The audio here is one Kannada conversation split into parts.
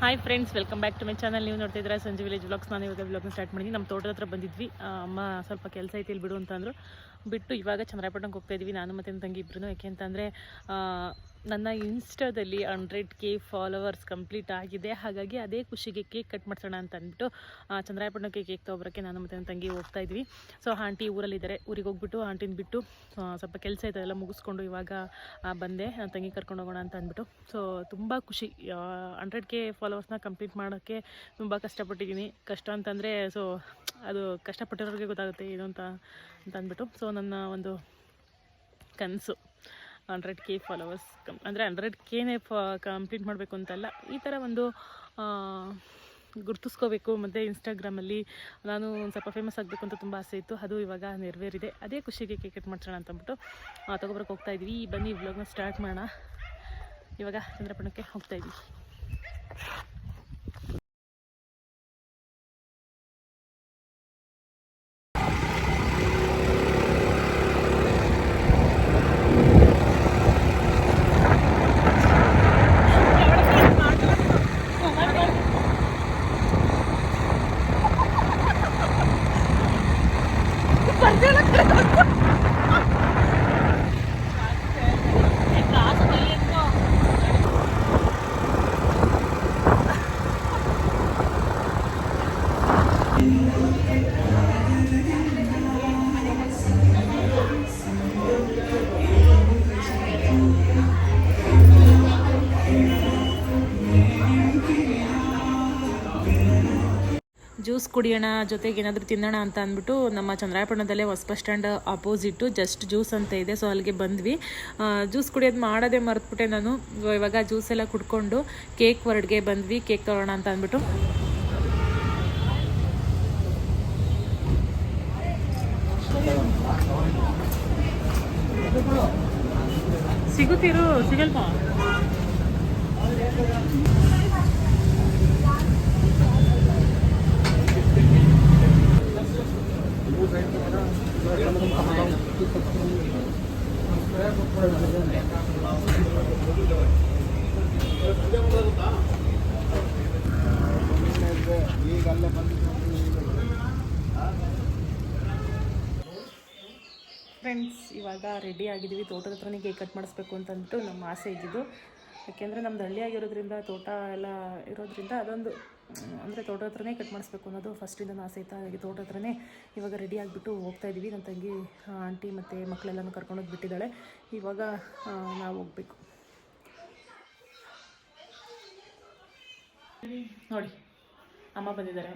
Hi friends welcome back to my channel ನೀವು ನೋಡ್ತಿದ್ರೆ ಸಂಜೆ ವಿಲೇಜ್ ಬ್ಲಾಗ್ಸ್ ನಾನು ಇವಾಗ ಬ್ಲಾಗ್ನ ಸ್ಟಾರ್ಟ್ ಮಾಡಿದ್ವಿ ನಮ್ಮ ತೋಟದ ಹತ್ರ ಬಂದಿದ್ವಿ. ಅಮ್ಮ ಸ್ವಲ್ಪ ಕೆಲಸ ಐತಿ ಇಲ್ಲಿ ಬಿಡು ಅಂತಂದ್ರು. ಬಿಟ್ಟು ಇವಾಗ ಚಂದ್ರಾಪಟ್ಟಣಕ್ಕೆ ಹೋಗ್ತಾ ಇದ್ವಿ. ನಾನು ಮತ್ತು ನನ್ನ ತಂಗಿ ಇಬ್ಬರು ಯಾಕೆ ಅಂತಂದರೆ ನನ್ನ ಇನ್ಸ್ಟಾದಲ್ಲಿ ಹಂಡ್ರೆಡ್ ಕೆ ಫಾಲೋವರ್ಸ್ ಕಂಪ್ಲೀಟ್ ಆಗಿದೆ. ಹಾಗಾಗಿ ಅದೇ ಖುಷಿಗೆ ಕೇಕ್ ಕಟ್ ಮಾಡಿಸೋಣ ಅಂತ ಅಂದ್ಬಿಟ್ಟು ಚಂದ್ರಾಯಪಟ್ಟಣಕ್ಕೆ ಕೇಕ್ ತೊಗೊಬರೋಕ್ಕೆ ನಾನು ಮತ್ತೆ ನನ್ನ ತಂಗಿ ಹೋಗ್ತಾ ಇದ್ವಿ. ಸೊ ಆಂಟಿ ಊರಲ್ಲಿದ್ದಾರೆ. ಊರಿಗೆ ಹೋಗ್ಬಿಟ್ಟು ಆಂಟಿನ ಬಿಟ್ಟು ಸ್ವಲ್ಪ ಕೆಲಸ ಇದೆಲ್ಲ ಮುಗಿಸ್ಕೊಂಡು ಇವಾಗ ಬಂದೆ. ನನ್ನ ತಂಗಿ ಕರ್ಕೊಂಡು ಹೋಗೋಣ ಅಂತ ಅಂದ್ಬಿಟ್ಟು. ಸೊ ತುಂಬ ಖುಷಿ. ಹಂಡ್ರೆಡ್ ಕೆ ಫಾಲೋವರ್ಸ್ನ ಕಂಪ್ಲೀಟ್ ಮಾಡೋಕ್ಕೆ ತುಂಬ ಕಷ್ಟಪಟ್ಟಿದ್ದೀನಿ. ಕಷ್ಟ ಅಂತಂದರೆ ಸೊ ಅದು ಕಷ್ಟಪಟ್ಟಿರೋರಿಗೆ ಗೊತ್ತಾಗುತ್ತೆ ಏನು ಅಂತ ಅಂತ ಅಂದ್ಬಿಟ್ಟು. ಸೊ ನನ್ನ ಒಂದು ಕನಸು. ಹಂಡ್ರೆಡ್ ಕೆ ಫಾಲೋವರ್ಸ್ ಕಮ್ ಅಂದರೆ ಹಂಡ್ರೆಡ್ ಕೆನೇ ಫ ಕಂಪ್ಲೀಟ್ ಮಾಡಬೇಕು ಅಂತಲ್ಲ, ಈ ಥರ ಒಂದು ಗುರ್ತಿಸ್ಕೋಬೇಕು. ಮತ್ತು ಇನ್ಸ್ಟಾಗ್ರಾಮಲ್ಲಿ ನಾನು ಒಂದು ಸ್ವಲ್ಪ ಫೇಮಸ್ ಆಗಬೇಕು ಅಂತ ತುಂಬ ಆಸೆ ಇತ್ತು. ಅದು ಇವಾಗ ನೆರವೇರಿದೆ. ಅದೇ ಖುಷಿಗೆ ಕ್ರಿಕೆಟ್ ಕಟ್ ಮಾಡ್ಸೋಣ ಅಂತ ಅಂದ್ಬಿಟ್ಟು ತೊಗೊಬರಕ್ಕೆ ಹೋಗ್ತಾ ಇದ್ವಿ. ಬನ್ನಿ ವ್ಲಾಗ್ನ ಸ್ಟಾರ್ಟ್ ಮಾಡೋಣ. ಇವಾಗ ಚಂದ್ರಪಣಕ್ಕೆ ಹೋಗ್ತಾ بعدين اكلت أكثر ಜ್ಯೂಸ್ ಕುಡಿಯೋಣ ಜೊತೆಗೆ ಏನಾದರೂ ತಿನ್ನೋಣ ಅಂತ ಅಂದ್ಬಿಟ್ಟು ನಮ್ಮ ಚಂದ್ರಾಯಪಟ್ಟಣದಲ್ಲೇ ಹೊಸ bus stand opposite just juice ಅಂತ ಇದೆ. ಸೊ ಅಲ್ಲಿಗೆ ಬಂದ್ವಿ. ಜ್ಯೂಸ್ ಕುಡಿಯೋದು ಮಾಡೋದೇ ಮರೆತ್ಬಿಟ್ಟೆ ನಾನು. ಇವಾಗ ಜ್ಯೂಸ್ ಎಲ್ಲ ಕುಡ್ಕೊಂಡು ಕೇಕ್ ವರ್ಡ್ಗೆ ಬಂದ್ವಿ. ಕೇಕ್ ತಗೊಳ್ಳೋಣ ಅಂತ ಅಂದ್ಬಿಟ್ಟು. ಸಿಗುತ್ತಿರು? ಸಿಗಲ್ವಾ? ಫ್ರೆಂಡ್ಸ್ ಇವಾಗ ರೆಡಿ ಆಗಿದ್ದೀವಿ. ತೋಟದ ಹತ್ರನೇ ಕೇಕ್ ಕಟ್ ಮಾಡಿಸ್ಬೇಕು ಅಂತಂದ್ಬಿಟ್ಟು ನಮ್ಮ ಆಸೆ ಇದ್ದಿದ್ದು. ಯಾಕೆಂದರೆ ನಮ್ದು ಹಳ್ಳಿಯಾಗಿರೋದ್ರಿಂದ ತೋಟ ಎಲ್ಲ ಇರೋದ್ರಿಂದ ಅದೊಂದು ಅಂದರೆ ತೋಟ ಹತ್ರನೇ ಕಟ್ ಮಾಡಿಸ್ಬೇಕು ಅನ್ನೋದು ಫಸ್ಟಿಂದ ಆಸೆ ಇತ್ತು ಹಾಗಾಗಿ ತೋಟ ಹತ್ರನೇ ಇವಾಗ ರೆಡಿ ಆಗಿಬಿಟ್ಟು ಹೋಗ್ತಾ ಇದ್ದೀವಿ ನನ್ನ ತಂಗಿ ಆಂಟಿ ಮತ್ತು ಮಕ್ಕಳೆಲ್ಲನೂ ಕರ್ಕೊಂಡೋಗಿ ಬಿಟ್ಟಿದ್ದಾಳೆ ಇವಾಗ ನಾವು ಹೋಗ್ಬೇಕು. ನೋಡಿ ಅಮ್ಮ ಬಂದಿದ್ದಾರೆ.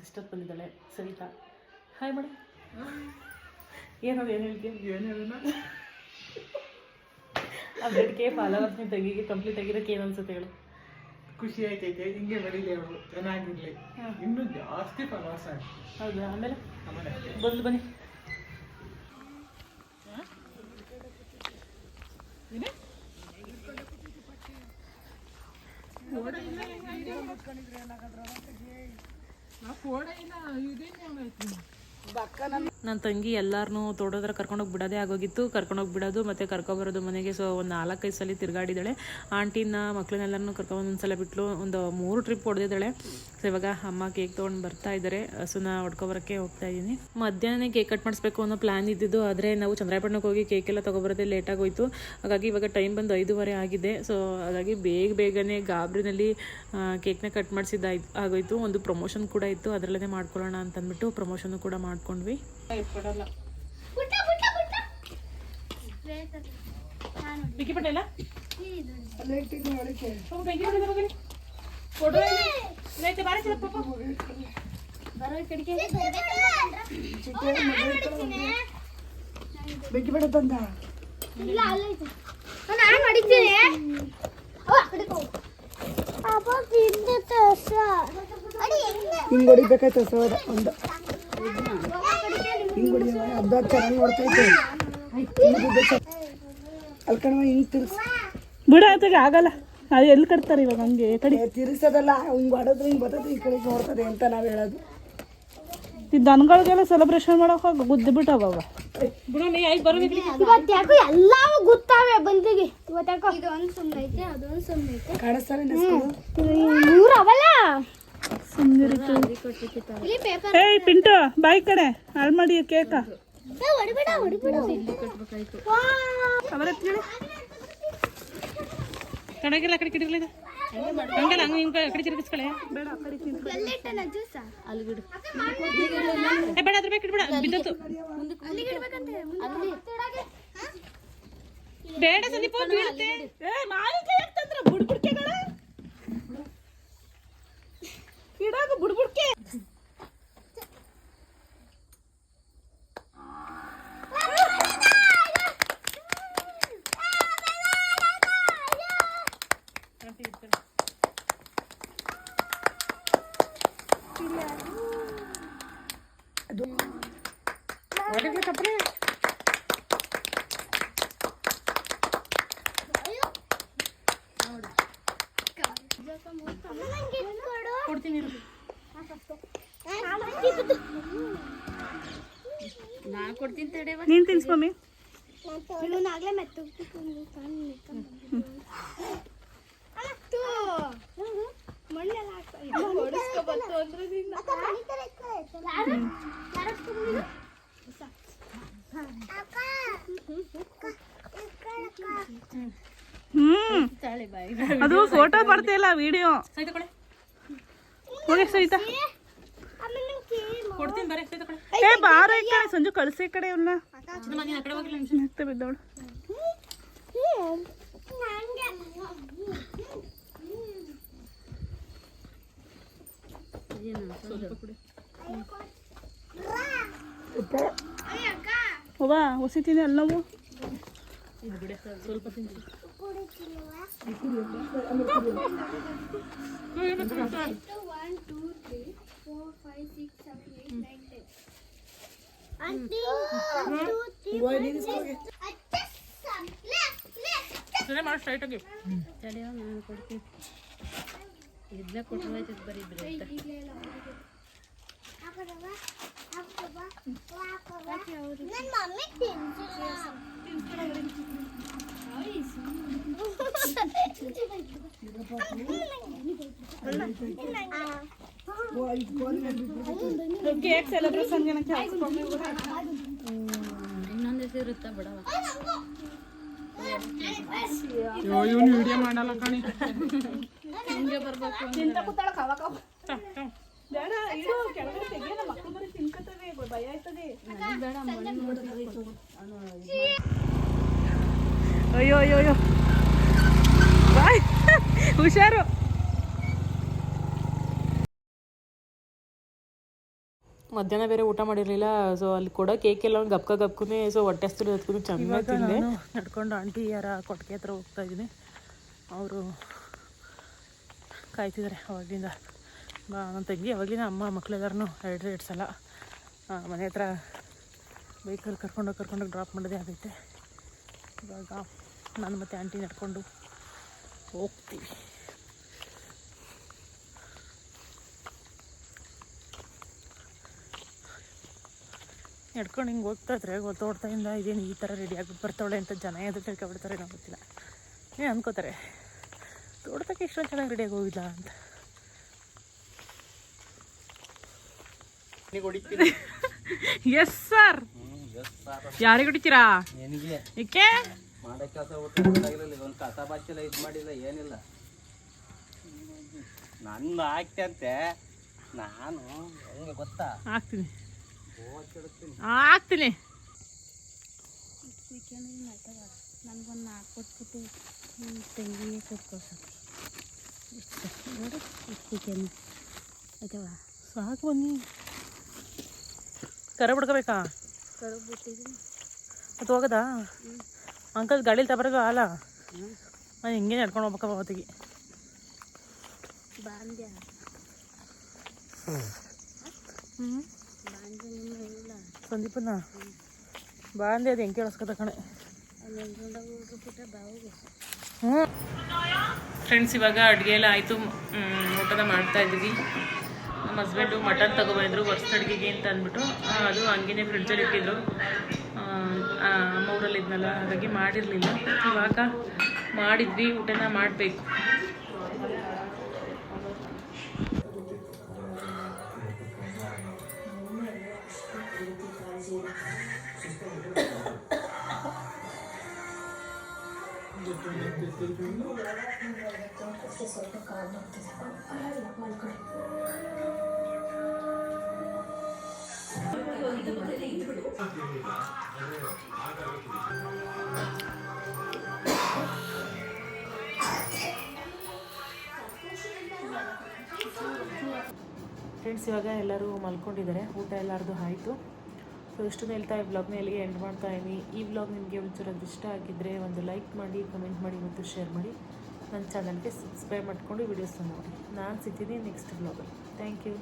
ಸಿಸ್ಟರ್ ಬಂದಿದ್ದಾಳೆ ಸವಿತಾ. ಹಾಯ್ ಮೇಡಮ್ ಏನದು ಏನು ಹೇಳಿಕೆ ಏನು ಹೇಳೋಣ? ಹಂಡ್ರೆಡ್ ಕೆ ಫಾಲೋವರ್ಸ್ ನಿಮ್ಮ ತಂಗಿಗೆ ಕಂಪ್ಲೀಟ್ ಆಗಿರೋಕೆ ಏನು ಅನ್ಸುತ್ತೆ ಹೇಳು. ಖುಷಿ ಆಯ್ತೈತೆ ಹಿಂಗೆ ಬರೀಲಿ ಅವಳು ಚೆನ್ನಾಗಿರ್ಲಿ. ಇನ್ನೂ ಜಾಸ್ತಿ ಫಾಲೋವರ್ಸ್ ಆಗಿ ಹೌದಾ? ಆಮೇಲೆ? ಆಮೇಲೆ ಬಂದು ಬನ್ನಿ. ನನ್ನ ತಂಗಿ ಎಲ್ಲಾರನ್ನೂ ತೋಟದ್ರ ಕರ್ಕೊಂಡೋಗಿ ಬಿಡೋದೇ ಆಗೋಗಿತ್ತು. ಕರ್ಕೊಂಡೋಗಿ ಬಿಡೋದು ಮತ್ತು ಕರ್ಕೊಬರೋದು ಮನೆಗೆ. ಸೊ ಒಂದು ನಾಲ್ಕೈದು ಸಲ ತಿರುಗಾಡಿದ್ದಾಳೆ. ಆಂಟಿನ ಮಕ್ಕಳನ್ನೆಲ್ಲರನ್ನು ಕರ್ಕೊಂಡು ಒಂದ್ಸಲ ಬಿಟ್ಲು. ಒಂದು ಮೂರು ಟ್ರಿಪ್ ಹೊಡೆದಿದ್ದಾಳೆ. ಸೊ ಇವಾಗ ಅಮ್ಮ ಕೇಕ್ ತೊಗೊಂಡು ಬರ್ತಾ ಇದ್ದಾರೆ ಹಸುನ ಹೊಡ್ಕೊಬರೋಕ್ಕೆ ಹೋಗ್ತಾ ಇದ್ದೀನಿ ಮಧ್ಯಾಹ್ನ ಕೇಕ್ ಕಟ್ ಮಾಡಿಸ್ಬೇಕು ಅನ್ನೋ ಪ್ಲ್ಯಾನ್ ಇದ್ದಿದ್ದು, ಆದರೆ ನಾವು ಚಂದ್ರಾಯಪಟ್ಟಣಕ್ಕೆ ಹೋಗಿ ಕೇಕ್ ಎಲ್ಲ ತೊಗೊಬರೋದೇ ಲೇಟ್ ಆಗೋಯ್ತು. ಹಾಗಾಗಿ ಇವಾಗ ಟೈಮ್ ಬಂದು ಐದೂವರೆ ಆಗಿದೆ. ಸೊ ಹಾಗಾಗಿ ಬೇಗ ಬೇಗನೆ ಗಾಬ್ರಿನಲ್ಲಿ ಕೇಕ್ನ ಕಟ್ ಮಾಡಿಸಿದ್ದಾಯ್ತು ಆಗೋಯ್ತು. ಒಂದು ಪ್ರಮೋಷನ್ ಕೂಡ ಇತ್ತು. ಅದರಲ್ಲೇ ಮಾಡ್ಕೊಳ್ಳೋಣ ಅಂತ ಅಂದ್ಬಿಟ್ಟು ಪ್ರಮೋಷನ್ ಕೂಡ ಮಾಡ್ಕೊಂಡ್ವಿ. ಕೊಡಲ್ಲ ಬಿಕ್ಕಿ ಪಟ್ಟೆಲ್ಲ ಫೋಟೋ ಲೈಟ್ ಬಾರಿ ಚಲೋ ಪಾಪ. ಬೆಂಕಿ ಬೇಡ ತಂದ ನಾನು ಹೊಡಿತೀನಿ. ಅಪ್ಪ ತಿಂದತ್ತೆ ಹಿಂಗ್ ಹೊಡಿಬೇಕಾಯ್ತು ಸೋದ ಒಂದು. ಹಿಂಗ್ ಅರ್ಧ ಚೆನ್ನಾಗಿ ನೋಡ್ತೈತೆ. ಅಲ್ಲಿ ಕಣವ ಹಿಂಗ್ ತಿರ್ಸ್ ಬಿಡ ಆತಗೆ ಆಗಲ್ಲ. ಅದು ಎಲ್ಲಿ ಕಟ್ತಾರೆ ಇವಾಗ ಹಂಗೆ ಕಡೆ. ತಿರ್ಸೋದಲ್ಲ ಹಿಂಗೆ ಹೊಡೆದ್ರೆ ಹಿಂಗೆ ಬರ್ತದೆ ಈ ಕಡೆ ನೋಡ್ತದೆ ಅಂತ ನಾವು ಹೇಳೋದು. ಈ ದನಗಳಿಗೆಲ್ಲ ಸೆಲೆಬ್ರೇಷನ್ ಮಾಡೋಕೆ ಹೋಗಿ ಗುದ್ದು ಬಿಟ್ಟವ ಬಿಡು ನೀ ಇವತ್ತು ಯಾಕೋ ಎಲ್ಲಾವು ಗೊತ್ತಾವೆ ಬಂದಿಗೆ ಇವತ್ತು ಯಾಕೋ ಇದು ಒಂದು ಸುಮ್ಮನೆ ಐತೆ ಅದೊಂದು ಸುಮ್ಮನೆ ಐತೆ. ನೆಸ್ಕೊಂಡು ಅವಲ್ಲ? ಪೇಪರ್ ಏಯ್ ಪಿಂಟು ಬಾಯಿ ಕಡೆ. ಹಾಳು ಮಾಡಿ ಕೇಕ ಅವರ ಆ ಕಡೆ ಇದು. ಹಂಗಲ್ಲ ಹಂಗೆ ಆ ಕಡೆ ತಿರುಗಿಸ್ಕೊಳ್ಳೆ. ಎಲ್ಲಿಟ್ಟನ ಜ್ಯೂಸ ಏ ಬೇಡ ಅದ್ರ ಬೇಕಿಡ್ಬೇಡ ಬಿದ್ದತ್ತು ಬೇಡ ಸಂದೀಪ ಬೀಳುತ್ತೆ. ಏ ಮಾಲಿಕ ಬುಡ್ಬುಡ್ಕೆಗಳ ಇಡಾಗ ಬುಡ್ಬುಡ್ಕೆ ಕೊಡ್ತೀನಿ ಇರು. ನೀನ್ ತಿನ್ಸ್ ಮಮ್ಮಿ. ಇವನಾಗ್ಲೇ ಮೆತ್ತು. ಮಣ್ಣೆಲ್ಲ ಹೊಡಿಸ್ಕೊಬತ್ತು ಅಂದ್ರೆ ಹ್ಮ್. ಅದು ಫೋಟೋ ಬರ್ತಿಲ್ಲ ವಿಡಿಯೋ ಹೋಗಿ ಸಹಿತ ಕೊಡ್ತೀನಿ ಬರೀ ಸಹಿತ ಕೊಡೆ. ಏ ಬಾರ ಈ ಕಡೆ ಸಂಜು ಕಳಿಸಿ ಈ ಕಡೆ ಇವನ್ನ ಚಿನ್ನಮ್ಮ, ನೀನು ಆ ಕಡೆ ಹೋಗಿಲ್ಲ ನಿಮಿಷ. ಮತ್ತೆ ಬಿದ್ದವಳು. ಅವ್ವ ಆಂಟಿ ಸರಿ ಮಾಡಿ ಸ್ಟ್ರೈಟ್ ಆಗಿ ನನ್ನ ಮಮ್ಮಿ ತಿಂತಿಲ್ಲ ಕೇಕ್ ಸೆಲೆಬ್ರೇಷನ್ ಜನಕ್ಕೆ ಅಯ್ಯೋ ಇವನು ವಿಡಿಯೋ ಮಾಡಲ್ಲ ಕಣಿ. ಬೇಡ ಇದು ಕೆಳಗಡೆ ನಮ್ಮ ಮಕ್ಕಳು ಬರೀ ತಿನ್ಕೋತವೆ ಭಯ ಆಯ್ತದೆ. ಅಯ್ಯೋ ಅಯ್ಯೋ ಅಯ್ಯೋ. ಬಾಯ್. ಹುಷಾರು. ಮಧ್ಯಾಹ್ನ ಬೇರೆ ಊಟ ಮಾಡಿರಲಿಲ್ಲ ಸೊ ಅಲ್ಲಿ ಕೊಡೋ ಕೇಕ್ ಎಲ್ಲ ಒಂದು ಗಪ್ಕ ಗಪ್ಕುನೇ ಸೊ ಹೊಟ್ಟೆ ಹಸ್ತಿರೋ ಅದಕ್ಕೂ ಚೆನ್ನಾಗಿ ತಿಂದೆ. ನಡ್ಕೊಂಡು ಆಂಟಿ ಯಾರ ಕೊಟ್ಟಿಗೆ ಹತ್ರ ಹೋಗ್ತಾ ಇದ್ದೀನಿ. ಅವರು ಕಾಯ್ತಿದ್ದಾರೆ ಅವಾಗಿಂದ. ಬಾ ನನ್ನ ತಂಗಿ ಅವಾಗಿನ ಅಮ್ಮ ಮಕ್ಕಳೆಲ್ಲರೂ ಎರಡು ಎರಡು ಸಲ ಮನೆ ಹತ್ರ ಬೈಕಲ್ಲಿ ಕರ್ಕೊಂಡೋಗಿ ಕರ್ಕೊಂಡೋಗಿ ಡ್ರಾಪ್ ಮಾಡೋದೇ ಆಗೈತೆ ಇವಾಗ ನಾನು ಮತ್ತು ಆಂಟಿ ನಡ್ಕೊಂಡು ಹೋಗ್ತೀವಿ. ನಡ್ಕೊಂಡು ಹಿಂಗೆ ಹೋಗ್ತಾ ಇದ್ರೆ ಗೊತ್ತೋಡ್ತಾಯಿಂದ ಇದೇನು ಈ ಥರ ರೆಡಿ ಆಗಿ ಬರ್ತಾವಳೆ ಅಂತ ಜನ ಎದ್ರು ತಿಳ್ಕೊಬಿಡ್ತಾರೆ ಏನೋ ಗೊತ್ತಿಲ್ಲ. ಏನು ಅನ್ಕೋತಾರೆ? ತೋಡ್ತಕ್ಕೆ ಇಷ್ಟೊಂದು ಚೆನ್ನಾಗಿ ರೆಡಿಯಾಗಿ ಹೋಗಿಲ್ಲ ಅಂತ. ಎಸ್ ಸರ್ ಯಾರಿಗೆ ಹೊಡಿತೀರಾ? ಏಕೆ ಒಂದು ಕಸ ಬಾಚಿಲ್ಲ ಇದು ಮಾಡಿಲ್ಲ ಏನಿಲ್ಲ. ನನ್ನ ಆಗ್ತಂತೆ ನಾನು ಹೆಂಗೆ ಗೊತ್ತಾ? ಹಾಕ್ತೀನಿ ಹಾಕ್ತೀನಿ. ನನಗೊಂದು ನಾಲ್ಕು ಕೊಟ್ಬಿಟ್ಟು ನಿಮ್ಮ ತಂಗಿಗೆ ಕೊಟ್ಕೊಳ್ಸ ಇಷ್ಟು ನೋಡಿ ಆಯ್ತವ ಸಾಕು ಬನ್ನಿ ಕರೆ ಬಿಡ್ಕೋಬೇಕಾ? ಕರಗ್ಬಿಟ್ಟಿದ್ದೀನಿ ಅದು ಹೋಗದಾ? ಅಂಕಲ್ ಗಾಡೀಲಿ ತಬರಗ ಅಲ್ಲ ನಾನು ಹಿಂಗೆ ನಡ್ಕೊಂಡು ಹೋಗ್ಬೇಕಪ್ಪ ಅವತ್ತಿಗೆ. ಬಾಂದ್ಯ? ಹ್ಞೂ ಸಂದೀಪನ ಬಾ ಅಂದೆ ಅದು ಹೆಂಗೆ ಕೇಳಿಸ್ಕೊತ ಕಣೆ. ಹ್ಞೂ ಫ್ರೆಂಡ್ಸ್ ಇವಾಗ ಅಡುಗೆ ಎಲ್ಲ ಆಯಿತು. ಊಟದ ಮಾಡ್ತಾ ಇದ್ವಿ ನಮ್ಮ ಹಸ್ಬೆಂಡು ಮಟನ್ ತಗೊಬಂದ್ರು ವರ್ಷ ಅಡುಗೆಗೆ ಅಂತ ಅಂದ್ಬಿಟ್ಟು. ಅದು ಹಂಗೇನೆ ಫ್ರಿಡ್ಜಲ್ಲಿ ಇಟ್ಟಿದ್ರು. ಅಮ್ಮ ಊರಲ್ಲಿ ಇದ್ನಲ್ಲ, ಹಾಗಾಗಿ ಮಾಡಿರಲಿಲ್ಲ. ಇವಾಗ ಮಾಡಿದ್ವಿ, ಊಟನ ಮಾಡಬೇಕು. ಫ್ರೆಂಡ್ಸ್ ಇವಾಗ ಎಲ್ಲರೂ ಮಲ್ಕೊಂಡಿದ್ದಾರೆ. ಊಟ ಎಲ್ಲರದು ಆಯಿತು. ಸೊ ಇಷ್ಟನ್ನು ಹೇಳ್ತಾ ಈ ವ್ಲಾಗ್ನ ಎಲ್ಲಿಗೆ ಎಂಡ್ ಮಾಡ್ತಾ ಇದ್ದೀನಿ ಈ ವ್ಲಾಗ್ ನಿಮಗೆ ಒಂಚೂರು ಇಷ್ಟ ಆಗಿದ್ದರೆ ಒಂದು ಲೈಕ್ ಮಾಡಿ ಕಮೆಂಟ್ ಮಾಡಿ ಮತ್ತು ಶೇರ್ ಮಾಡಿ. ನನ್ನ ಚಾನಲ್ಗೆ ಸಬ್ಸ್ಕ್ರೈಬ್ ಮಾಡಿಕೊಂಡು ವೀಡಿಯೋಸ್ನ ನೋಡಿ. ನಾನು ಸಿಗ್ತೀನಿ ನೆಕ್ಸ್ಟ್ ವ್ಲಾಗಲ್ಲಿ ಥ್ಯಾಂಕ್ ಯು